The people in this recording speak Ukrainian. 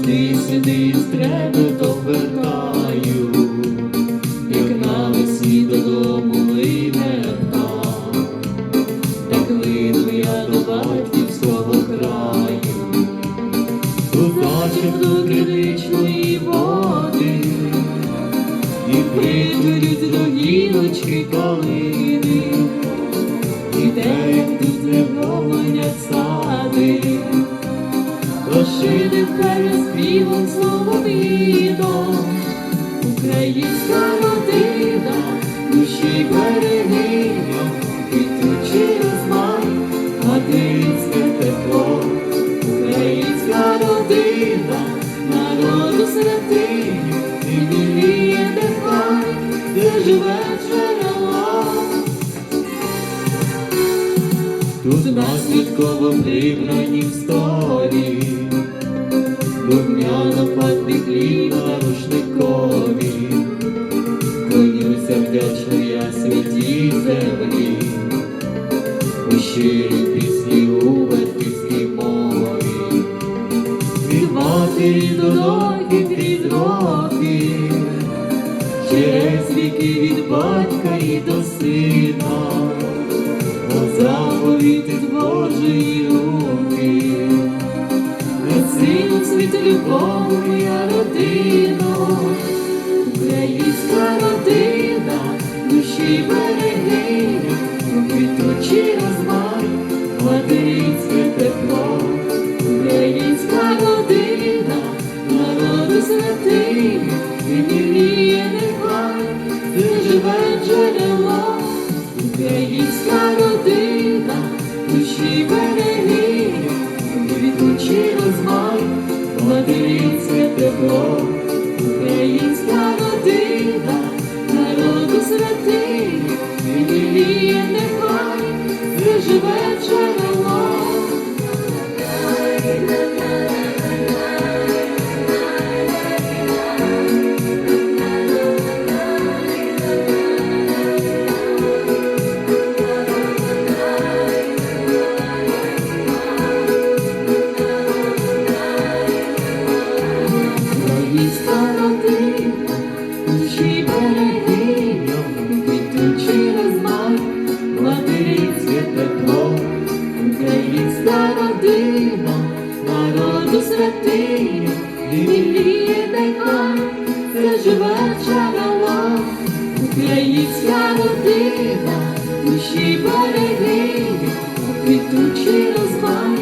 завжди сюди з тебе як на навесні додому вийде там, так лину я до батьківського краю, у зачерку криничної води, і приберуть до гілочки калини, і де як тут не сади розширив хай співом словом відом. Українська родина, душі берегиня, квітучий розмай, материнське тепло, українська родина, народу святиню, Тут на святковому прибрані в столі, пахне хліба рушникові, Клонюся вдячно я святій землі, У щирій пісні у батьківській мові, Від матері до доньки крізь роки, Через віки від батька і до сина, заповіти Божої руки. Сину світ любов, моя родина, Берегиня, квітучий розмай, материнське тепло, українська родина, народу святиня, міліє нехай, це живе джерело, українська родина, душі берегиня, квітучий розмай,